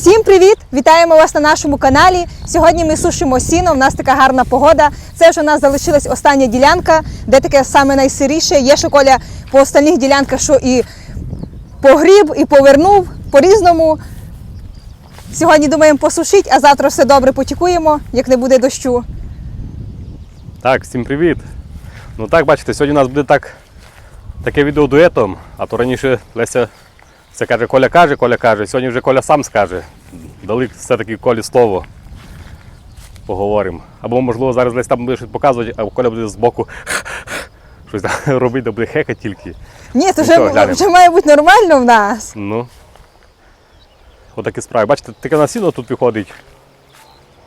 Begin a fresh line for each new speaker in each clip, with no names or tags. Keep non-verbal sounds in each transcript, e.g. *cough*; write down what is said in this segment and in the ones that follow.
Всім привіт! Вітаємо вас на нашому каналі. Сьогодні ми сушимо сіно. У нас така гарна погода. Це вже у нас залишилась остання ділянка, де таке саме найсиріше. Є що коля по остальних ділянках, що і погріб, і повернув по-різному. Сьогодні думаємо посушити, а завтра все добре потікуємо, як не буде дощу.
Так, всім привіт. Ну так, бачите, сьогодні у нас буде так, таке відео дуетом, а то раніше Леся все каже, Коля каже, Коля каже. Сьогодні вже Коля сам скаже. Дали все-таки Колі слово. Поговоримо. Або, можливо, зараз Леся там буде щось показувати, а Коля буде збоку *laughs* щось там *laughs* робити, да буде хека тільки.
Ні,
Ну
вже,
глянемо.
вже має бути нормально в нас.
Ну. Отакі справи. Бачите, таке на сіно тут виходить.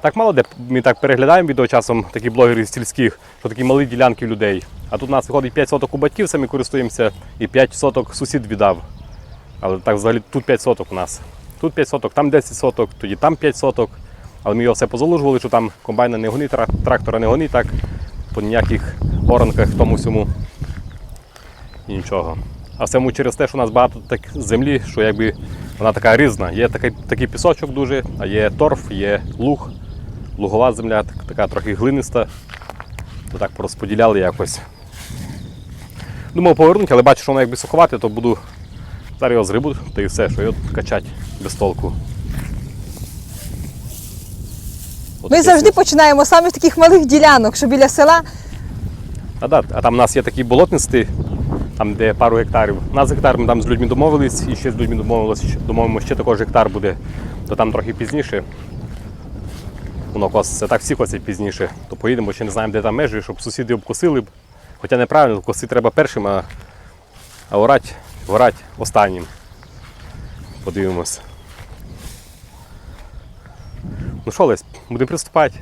Так мало де ми так переглядаємо відео часом, такі блогери з сільських, що такі малі ділянки людей. А тут у нас виходить 5 соток у батьків, самі користуємося, і 5 соток сусід віддав. Але так взагалі тут 5 соток у нас. Тут 5 соток, там 10 соток, тоді там 5 соток. Але ми його все позалужували, що там комбайна не гонить, трактора не гонить так, по ніяких оранках, тому всьому. І нічого. А все тому через те, що у нас багато так землі, що якби вона така різна. Є такий, такий пісочок дуже, а є торф, є луг, лугова земля, так- така трохи глиниста. То так порозподіляли якось. Думав повернути, але бачу, що воно якби суховате, то буду зараз його зрибу, та і все, що його качати без толку. От
Ми завжди починаємо саме з таких малих ділянок, що біля села.
А, да, а там у нас є такі болотнисті, там де пару гектарів. У нас гектар ми там з людьми домовились, і ще з людьми домовились, що- домовимося, ще також гектар буде, то там трохи пізніше. Воно коситься, так всі косять пізніше. То поїдемо, ще не знаємо, де там межі, щоб сусіди обкосили б. Хоча неправильно, косити треба першим, а, а орать, орать останнім. Подивимось. Ну що, Лесь, будемо приступати.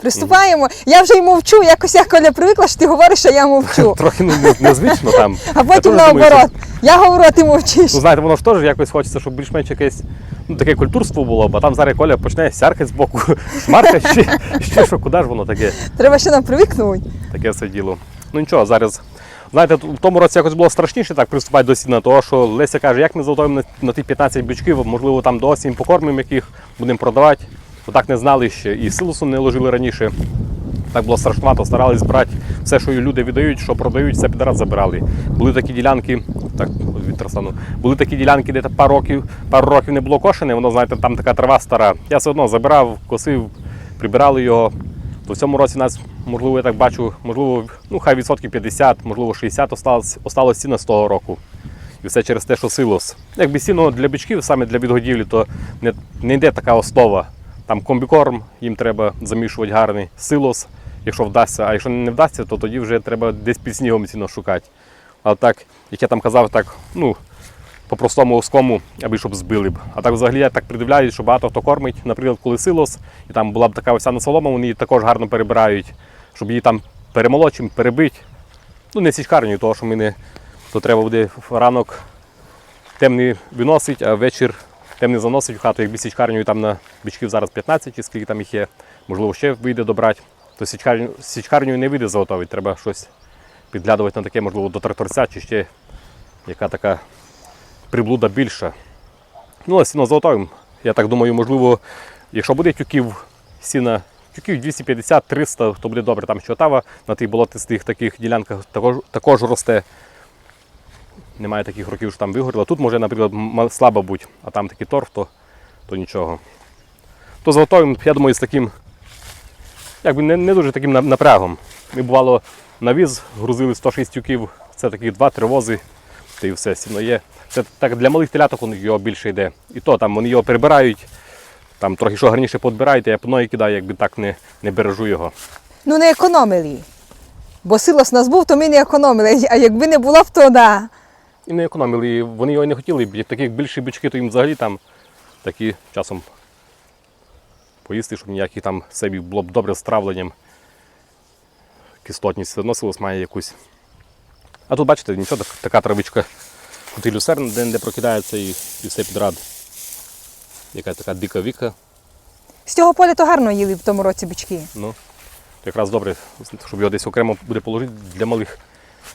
Приступаємо. Я вже й мовчу, якось я коля привикла, що ти говориш, а я мовчу. *laughs*
Трохи ну, незвично там. *laughs*
А потім наоборот. Я говорю, а ти мовчиш.
Ну, знаєте, воно ж теж якось хочеться, щоб більш-менш якесь ну, таке культурство було, бо там зараз Коля почне сяркати з боку, *laughs* шмарка, ще, ще що, куди ж воно таке,
Треба ще нам привикнути.
таке все діло. Ну нічого, зараз. Знаєте, в тому році якось було страшніше так приступати до сіна, того що Леся каже, як ми заготуємо на, на ті 15 бичків, можливо, там до осінь покормимо яких, будемо продавати. Бо так не знали ще. І силосу не ложили раніше. Так було страшновато, старались брати все, що люди віддають, що продають, все підраз забирали. Були такі ділянки, так, від Тарасану, були такі ділянки, де пару років, пару років не було кошене, воно, знаєте, там така трава стара. Я все одно забирав, косив, прибирали його. То в цьому році нас, можливо, я так бачу, можливо, ну хай відсотків 50, можливо, 60 осталось, осталось сіна з того року. І все через те, що силос. Якби сіно для бичків, саме для відгодівлі, то не, не йде така основа. Там комбікорм, їм треба замішувати гарний силос, якщо вдасться, а якщо не вдасться, то тоді вже треба десь під снігом ціно шукати. А так, як я там казав, так, ну, по-простому оскому, аби щоб збили б. А так взагалі я так придивляюсь, що багато хто кормить, наприклад, коли силос, і там була б така осяна солома, вони її також гарно перебирають, щоб її там перемолочим, перебити. Ну, не січкарню, того, що ми не, то треба буде ранок темний виносить, а ввечір темний заносить в хату, якби січкарнею там на бичків зараз 15 чи скільки там їх є, можливо, ще вийде добрати, то січкарню, січкарнею не вийде заготовити, треба щось підглядувати на таке, можливо, до тракторця чи ще яка така приблуда більша. Ну, а сіно заготовимо. Я так думаю, можливо, якщо буде тюків сіна, тюків 250-300, то буде добре. Там що тава на тих болотистих таких ділянках також, також росте. Немає таких років, що там вигоріло. Тут може, наприклад, слабо бути, а там такий торф, то, то нічого. То заготовимо, я думаю, з таким, якби не, не дуже таким напрягом. Ми бувало на віз грузили 106 тюків, це такі 2-3 вози, та і все, сіно є. Це так для малих теляток воно його більше йде. І то там вони його перебирають, там трохи що гарніше подбирають, я по ноги кидаю, якби так не, не бережу його.
Ну не економили. Бо силос нас був, то ми не економили. А якби не було б, то да.
І не економили, і вони його не хотіли, б. таких більші бички, то їм взагалі там такі часом поїсти, щоб ніяких там собі було б добре з травленням. Кислотність все одно силос має якусь. А тут бачите, нічого, така травичка. Тут і люсерн де-не прокидається і, і все підряд. Яка така дика віка.
З цього поля то гарно їли в тому році бички.
Ну, якраз добре, щоб його десь окремо буде положити для малих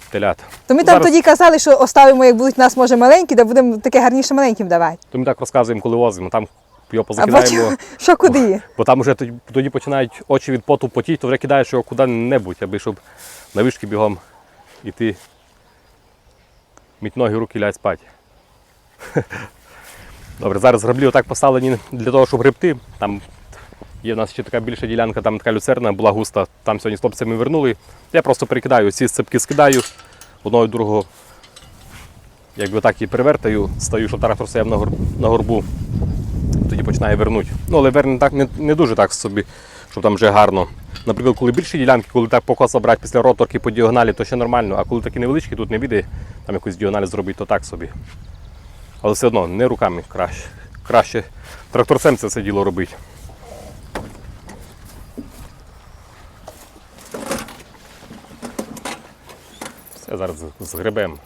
телят.
То ми
Ну,
там тоді казали, що оставимо, як будуть у нас може маленькі, да будемо таке гарніше маленьким давати.
То ми так розказуємо, коли возимо. Там його
Або
позакидаємо.
що- *laughs* що куди?
Бо там вже тоді, тоді починають очі від поту потіти, то вже кидаєш його куди-небудь, аби щоб на вишки бігом іти. Міть ноги, руки лять спати. *laughs* Добре, зараз граблі отак поставлені для того, щоб гребти. Там є в нас ще така більша ділянка, там така люцерна була густа. Там сьогодні з хлопцями вернули. Я просто перекидаю, ці сцепки скидаю одного і другого. Якби так і перевертаю, стою, щоб трактор стояв на горбу тоді починає вернути. Ну, але верне так не, не дуже так собі, щоб там вже гарно. Наприклад, коли більші ділянки, коли так покоса брати після роторки по діагоналі, то ще нормально, а коли такі невеличкі, тут не віде, там якусь діагональ зробити, то так собі. Але все одно не руками краще. Краще тракторцем це все діло робити. Все зараз згребемо.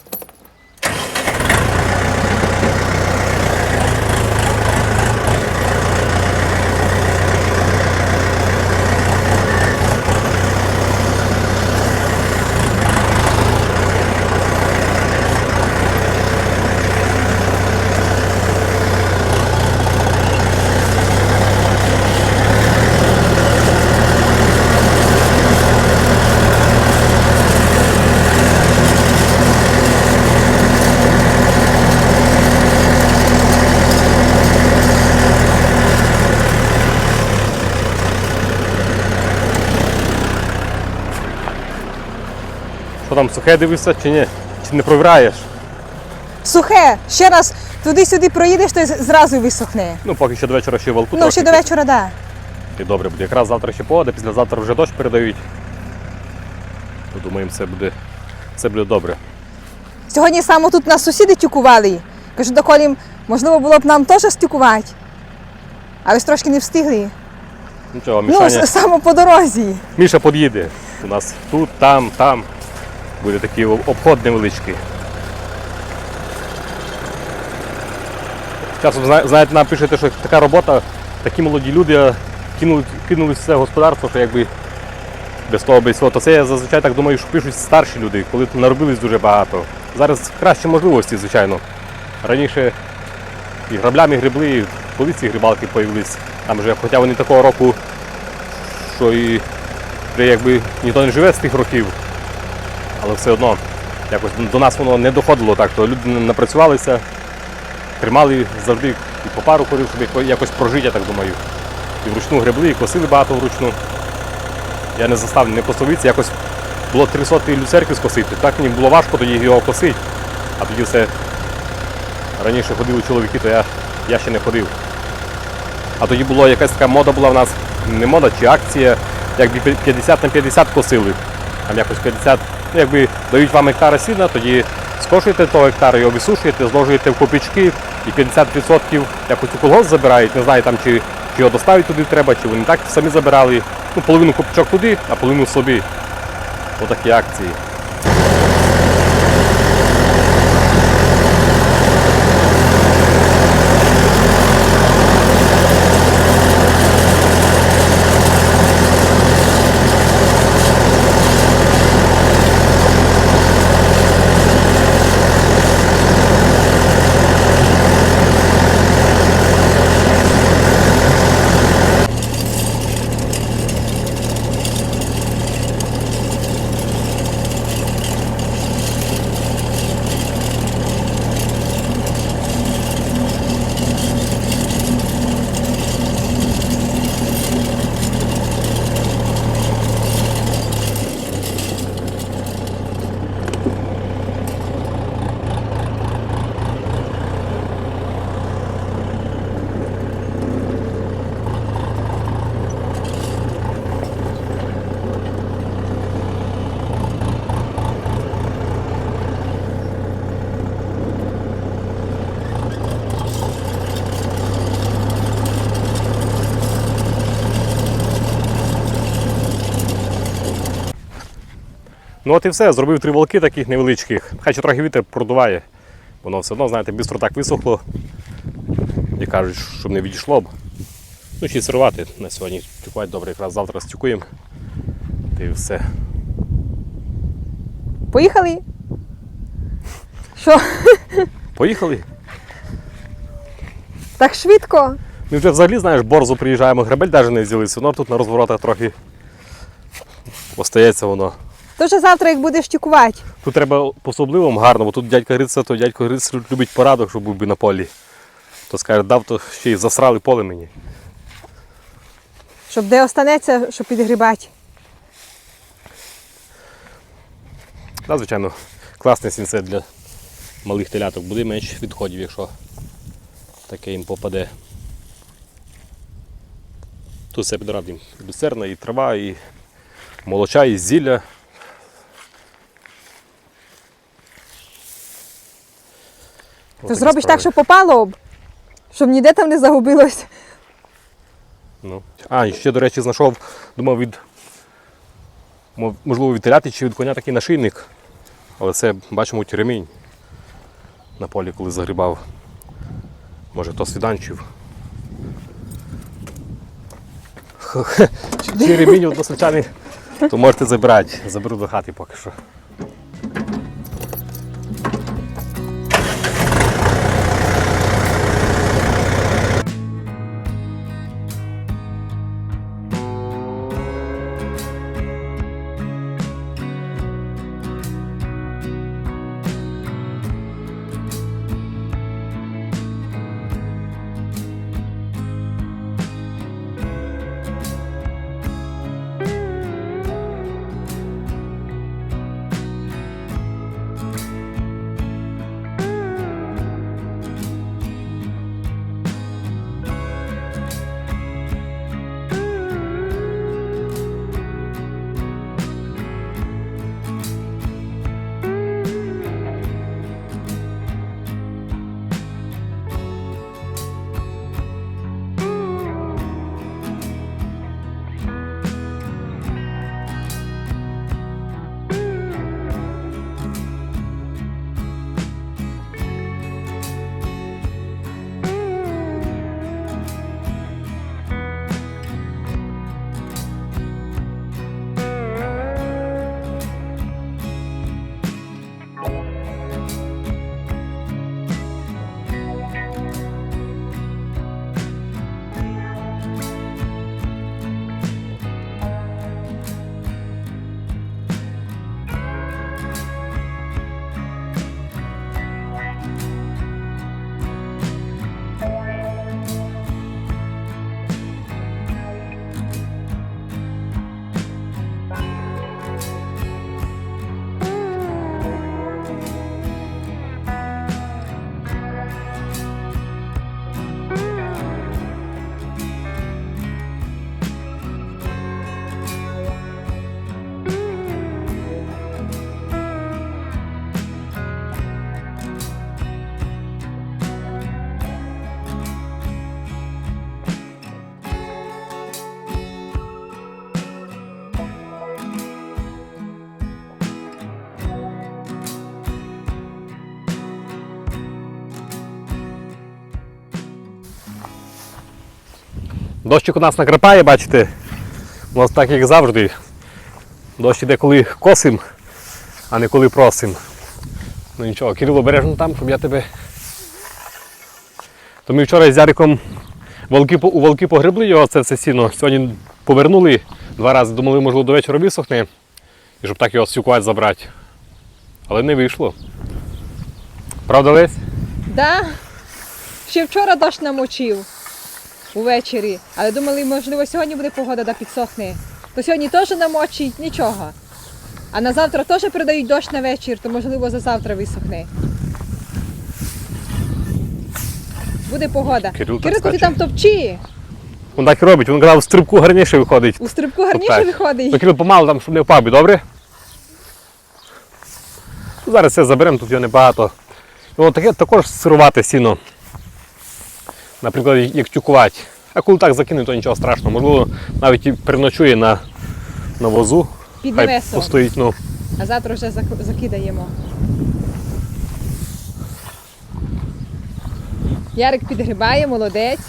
Там, сухе дивишся чи ні? Чи не провираєш?
Сухе, ще раз туди-сюди проїдеш, то зразу висохне.
Ну, поки що до вечора ще волку
Ну, ще до вечора, так.
І добре буде. Якраз завтра ще погода, післязавтра вже дощ передають. То думаємо, все буде, все буде добре.
Сьогодні саме тут нас сусіди тюкували. Кажу, до Колі, можливо, було б нам теж стюкувати. Але ж трошки не встигли.
Нічого,
Ну, *laughs* саме по дорозі.
Міша під'їде. У нас тут, там, там. Буде такий об- обход невеличкий. Часом знаєте, нам пишете, що така робота, такі молоді люди кинули, кинули все господарство, що якби без того без цього. То це я зазвичай так думаю, що пишуть старші люди, коли наробились дуже багато. Зараз кращі можливості, звичайно. Раніше і граблями гребли, і коли ці грибалки появились. Там вже, хоча вони такого року, що і якби ніхто не живе з тих років, але все одно якось до нас воно не доходило так, то люди напрацювалися, тримали завжди і по пару корів, щоб якось прожити, я так думаю. І вручну гребли, і косили багато вручну. Я не застав не косовиці, якось було 300 люцерків скосити. Так мені було важко тоді його косити, а тоді все раніше ходили чоловіки, то я, я ще не ходив. А тоді була якась така мода була в нас, не мода чи акція, якби 50 на 50 косили. Там якось 50, ну якби дають вам гектара сіна, тоді скошуєте того гектара, його висушуєте, зложуєте в копічки і 50% якось у колгосп забирають. Не знаю там чи, чи його доставити туди треба, чи вони так самі забирали. Ну, половину копічок туди, а половину собі. Отакі акції. Ну от і все, зробив три волки таких невеличких. Хай ще трохи вітер продуває. Воно все одно, знаєте, швидко так висохло. І кажуть, щоб не відійшло б. Ну, ще й сирувати на сьогодні. Тюкувати добре, якраз завтра стюкуємо. Та і все.
Поїхали? Що?
Поїхали?
Так швидко?
Ми вже взагалі, знаєш, борзо приїжджаємо, гребель навіть не взяли, все одно тут на розворотах трохи остається воно.
То вже завтра, як будеш тікувати.
Тут треба по-особливому гарно, бо тут дядька Гриця, то дядько Гриць любить порадок, щоб був би на полі. То скаже, дав, то ще й засрали поле мені.
Щоб де останеться, щоб підгрібати.
Да, звичайно, класне сінце для малих теляток. Буде менше відходів, якщо таке їм попаде. Тут все підрад їм і люцерна, і трава, і молоча, і зілля.
То зробиш так, щоб попало, об, щоб ніде там не загубилось.
Ну. А, і ще, до речі, знайшов, думав, від, можливо, від теляти чи від коня такий нашийник. Але це, бачимо, ремінь на полі, коли загрібав. Може, то свіданчив. Чи, ремінь односельчаний, то можете забирати. Заберу до хати поки що. Дощик у нас накрапає, бачите. У нас так як завжди. Дощ іде коли косим, а не коли просим. Ну нічого, Кирило обережно там, щоб я тебе. То ми вчора з Яриком волки, у волки погребли його, це все сіно. Сьогодні повернули два рази, думали, можливо, до вечора висохне. І щоб так його сюкувати забрати. Але не вийшло. Правда, Лесь?
Да. Ще вчора дощ намочив увечері, але думали, можливо, сьогодні буде погода, да підсохне. То сьогодні теж намочить, нічого. А на завтра теж передають дощ на вечір, то можливо за завтра висохне. Буде погода.
Кирил
Кирилко, ти там топчи.
Він так і робить, він казав, в стрибку гарніше виходить.
У стрибку гарніше
Так.
виходить.
Ну, Кирил, помалу там, щоб не впав, би, добре? Зараз все заберемо, тут його небагато. І таке також сирувати сіно. Наприклад, як тюкувати. А коли так закинуть, то нічого страшного. Можливо, навіть і переночує на, на возу. Хай постоїть, ну.
А завтра вже закидаємо. Ярик підгрібає, молодець.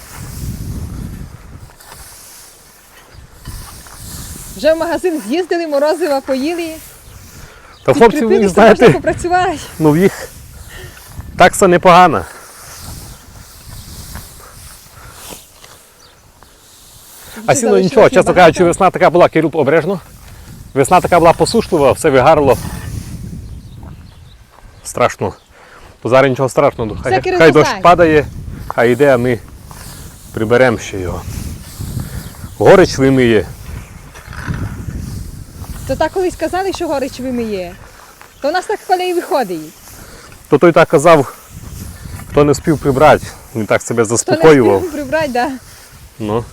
Вже в магазин з'їздили, морозива поїли.
Та хлопці, ви знаєте,
попрацювати.
ну в їх такса непогана. А сіно нічого, чесно кажучи, весна така була, Кирил, обережно. Весна така була посушлива, все вигарло. Страшно. То зараз нічого страшного. Хай, хай дощ падає, хай йде, а ми приберемо ще його. Горич вимиє.
То так колись казали, що горич вимиє. То у нас так коля і виходить.
То той так казав, хто не спів прибрати, він так себе
То не
заспокоював.
спів прибрати, да.
Ну.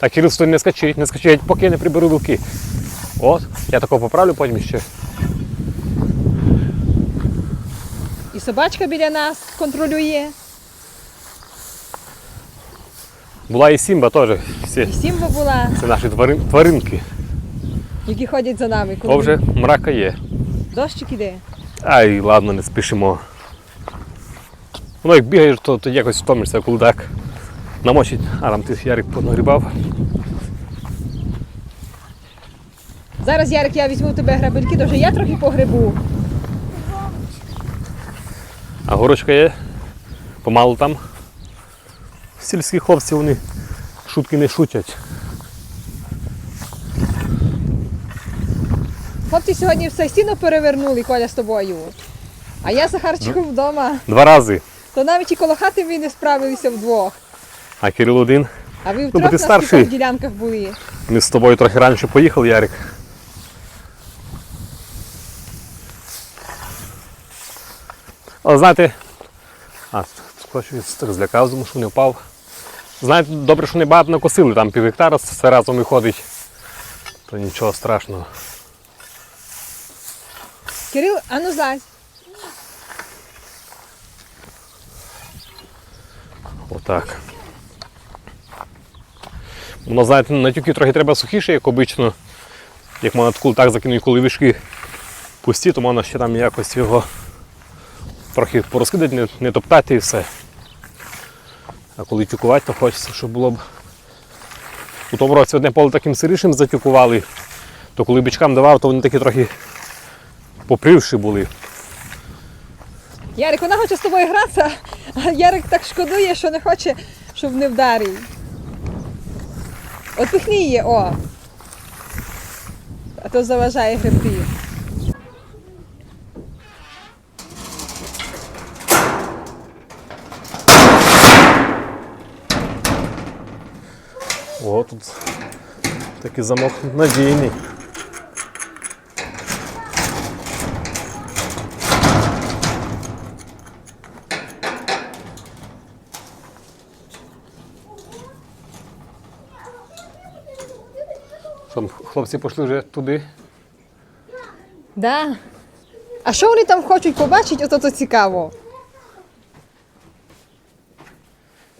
Так, Кирил, стой, не скачить, не скачить, поки я не приберу вилки. От, я такого поправлю потім ще.
І собачка біля нас контролює,
Була і Сімба теж. Всі.
і Сімба була,
Це наші тварин, тваринки.
які ходять за нами. Коли
вже мрака є.
дощик іде.
Ай, ладно, не спішимо. Воно як бігаєш, то, то якось втомишся, коли так намочить. А там ти Ярик понагрібав.
Зараз, Ярик, я візьму у тебе грабельки, то вже я трохи погребу.
А горочка є. Помалу там. Сільські хлопці вони шутки не шутять.
Хлопці сьогодні все сіно перевернули, Коля, з тобою. А я з Захарчиком вдома.
Два рази.
То навіть і коло хати ви не справилися вдвох.
А Кирил один.
А ви
Ну, бо
втрьох на
старший.
ділянках були.
Ми з тобою трохи раніше поїхали, Ярик. Але знаєте, а, так злякав, тому що не впав. Знаєте, добре, що не багато накосили, там пів гектара все разом і ходить. То нічого страшного.
Кирил, а ну злазь.
Отак. Воно, знаєте, на тюки трохи треба сухіше, як обично. Як таку так закинуть, коли вишки пусті, то можна ще там якось його трохи порозкидати, не, не топтати і все. А коли тюкувати, то хочеться, щоб було б. У тому році одне поле таким сирішим затюкували, то коли бичкам давав, то вони такі трохи попривші були.
Ярик, вона хоче з тобою гратися, а Ярик так шкодує, що не хоче, щоб не вдарив. От пихни її, о. А то заважає гребти.
О, тут такий замок надійний. Що, хлопці пішли вже туди.
Да. А що вони там хочуть побачити, ото то цікаво.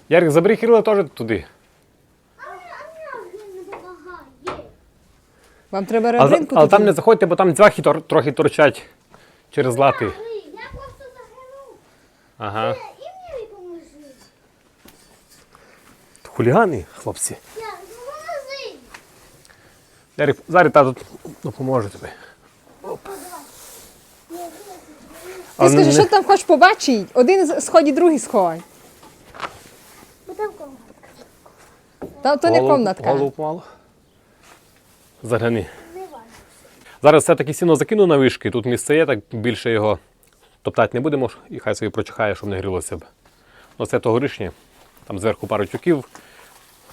Ярик, забери Кирила теж туди.
Вам треба
Але,
ребринку
але там не заходьте, бо там дзвахи тор- трохи торчать через лати.
Я просто заглянув.
Ага.
І мені поможи.
Хулігани, хлопці. Ярик, зараз тато допоможе тобі.
Ти скажи,
не-
що ти там хочеш побачити? Один сходить, другий.
Бо там.
Та то не
Голову-
комнатка.
Голову помалу. Загляни. Зараз все-таки сіно закину на вишки, тут місце є, так більше його топтати не будемо, і хай собі прочихає, щоб не грілося б. Оце то горишнє, там зверху пару тюків,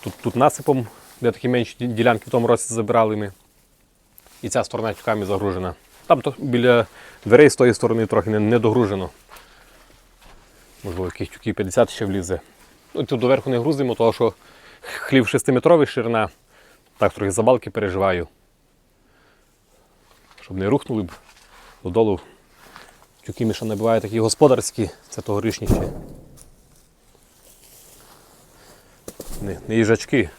тут, тут насипом, де такі менші ділянки в тому році забирали ми. І ця сторона тюками загружена. Там то біля дверей з тої сторони трохи не, не догружено. Можливо, яких тюків 50 ще влізе. Ну, тут доверху не грузимо, тому що хлів 6-метровий ширина, так трохи за балки переживаю щоб не рухнули б додолу. Тюки Міша набиває такі господарські, це тогорічні ще. Не, не їжачки.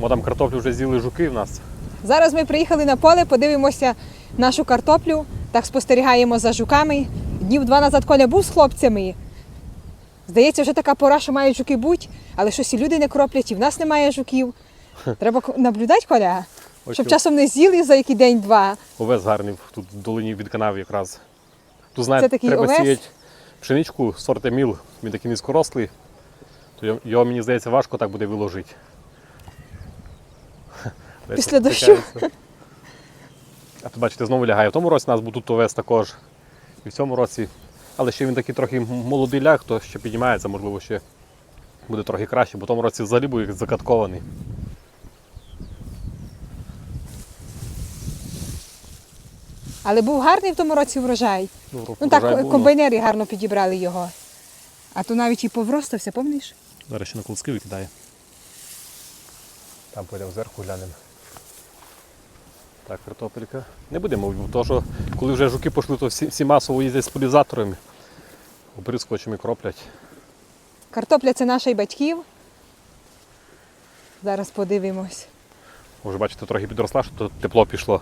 Бо там картоплю вже з'їли жуки в нас.
Зараз ми приїхали на поле, подивимося нашу картоплю, так спостерігаємо за жуками. Днів два назад Коля був з хлопцями. Здається, вже така пора, що мають жуки бути, але щось і люди не кроплять, і в нас немає жуків. Треба наблюдати, Коля, щоб часом не з'їли за який день-два.
Овес гарний тут в долині від канави якраз. Тут знаєте,
Це
треба
овес?
сіяти пшеничку, сорт Еміл, він такий низькорослий. То його, мені здається, важко так буде виложити.
Після дощу.
А тут, бачите, знову лягає. В тому році нас був тут овес також. І в цьому році. Але ще він такий трохи молодий ляг, то ще піднімається, можливо, ще буде трохи краще, бо в тому році взагалі був закаткований.
Але був гарний в тому році врожай.
Ну,
Ну
врожай
так,
був, ну.
комбайнери гарно підібрали його. А то навіть і повростався, помниш?
Зараз ще на колоски викидає. Там пойдемо зверху глянемо. Так, картопелька. Не будемо, бо що коли вже жуки пішли, то всі, всі масово їздять з полізаторами. Оприскувачами кроплять.
Картопля це наша і батьків. Зараз подивимось.
Вже бачите, трохи підросла, що то тепло пішло.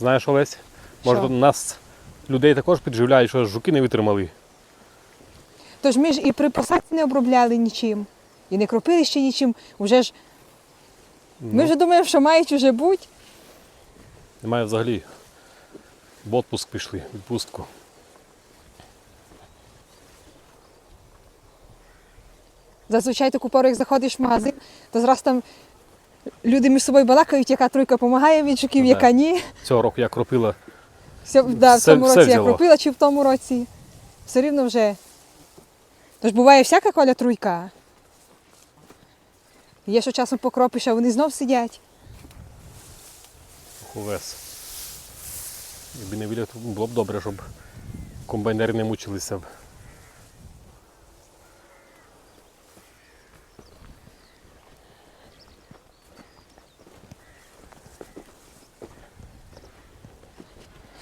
Знаєш, Олесь, може
Що?
нас людей також підживляють, що жуки не витримали.
Тож ми ж і при посадці не обробляли нічим, і не кропили ще нічим. Уже ж, ми
Ну.
вже думаємо, що мають уже бути.
Немає взагалі. В отпуск пішли, відпустку.
Зазвичай таку пору, як заходиш в магазин, то зразу там люди між собою балакають, яка тройка допомагає від жуків,
Ну,
яка ні.
Цього року я кропила.
Все, да, в цьому
все
році я кропила, чи в тому році. Все рівно вже. Тож буває всяка коля труйка. Є, що часом покропиш, а вони знов сидять.
Овес. Якби не віля, то було б добре, щоб комбайнери не мучилися б.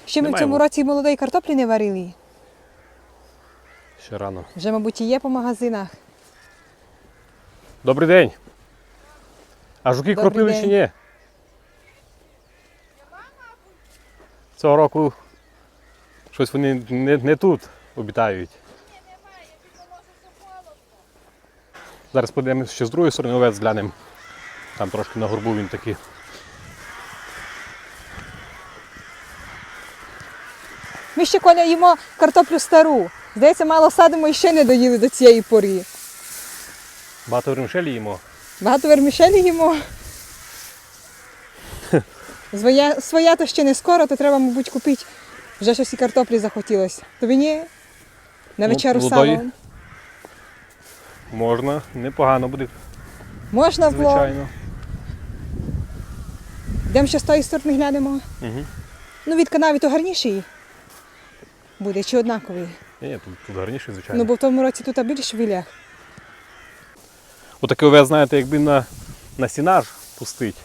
Ще ми в цьому році молодої картоплі не варили.
Ще рано.
Вже, мабуть, і є по магазинах.
Добрий день. А жуки
Добрий
кропили
день.
чи ні? Цього року щось вони не, не тут обітають. Зараз подивимося ще з другої сторони овець глянемо. Там трошки на горбу він такий.
Ми ще коля їмо картоплю стару. Здається, мало садимо і ще не доїли до цієї пори.
Багато вермішелі їмо.
Багато вермішелі їмо. Своя, своя то ще не скоро, то треба, мабуть, купити. Вже щось і картоплі захотілося. Тобі ні? На вечеру
молодої.
сало.
Можна, непогано буде,
Можна було.
звичайно.
Йдемо ще з тої сторони глянемо.
Угу.
Ну, від канави то гарніший буде, чи однаковий.
Ні, тут, тут гарніше, звичайно.
Ну, бо в тому році тут більш вілях.
Отакий овець, знаєте, якби на, на сінаж пустить.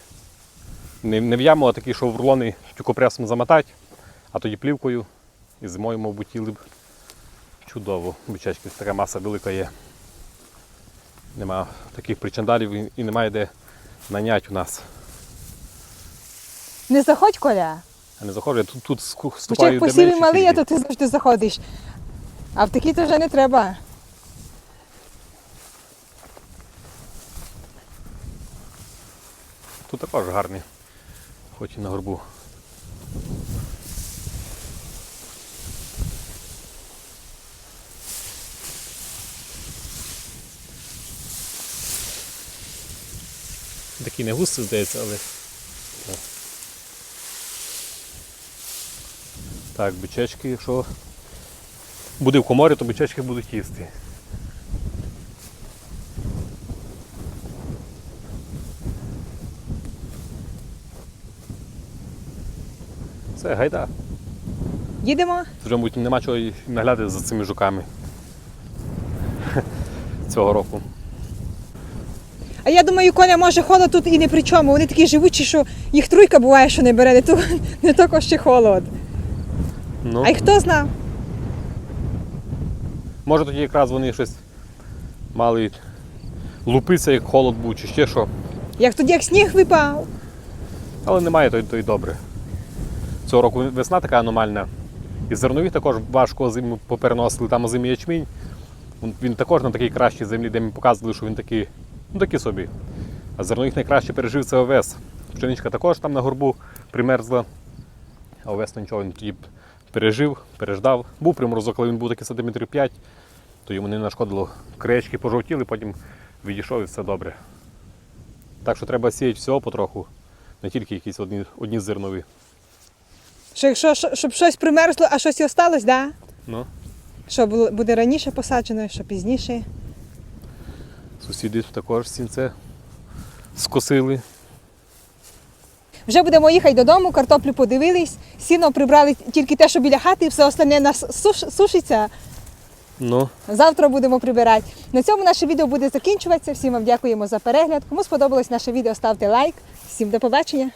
Не, не в яму, а такий, що в рулони тюкопресом замотати, а тоді плівкою. І зимою, мабуть, їли б чудово. Бичачки, така маса велика є. Нема таких причандалів і, немає де нанять у нас.
Не заходь, Коля.
А не заходжу, я тут, тут вступаю
як
де
малий, а то ти завжди заходиш. А в такі то вже не треба.
Тут також гарний, хоч і на горбу. Такий не густий, здається, але. Так, бичечки, якщо буде в коморі, то бичечки будуть їсти. Все, гайда.
Їдемо.
Вже мабуть, нема чого наглядати за цими жуками *laughs* цього року.
А я думаю, Коля, може холод тут і не при чому. Вони такі живучі, що їх труйка буває, що не бере, не, то, *laughs* не тільки ще холод.
Ну,
А й хто знав?
Може тоді якраз вони щось мали лупитися, як холод був, чи ще що.
Як тоді як сніг випав.
Але немає, то, й- то й добре. Цього року весна така аномальна. І зернові також важко зиму попереносили. Там озимий ячмінь. Він- також на такій кращій землі, де ми показували, що він такий, ну такий собі. А зернових найкраще пережив це овес. Пшеничка також там на горбу примерзла. а весну нічого він тоді пережив, переждав. Був приморозок, коли він був такий сантиметрів 5, то йому не нашкодило. Кречки пожовтіли, потім відійшов і все добре. Так що треба сіяти всього потроху, не тільки якісь одні, одні зернові.
Що якщо щоб щось примерзло, а щось і осталось, да?
Ну,
що буде раніше посаджено, що пізніше.
сусіди також сінце скосили.
Вже будемо їхати додому, картоплю подивились, сіно прибрали тільки те, що біля хати, і все остальне нас суш- сушиться.
Ну,
Завтра будемо прибирати. На цьому наше відео буде закінчуватися. Всім вам дякуємо за перегляд. Кому сподобалось наше відео, ставте лайк. Всім до побачення.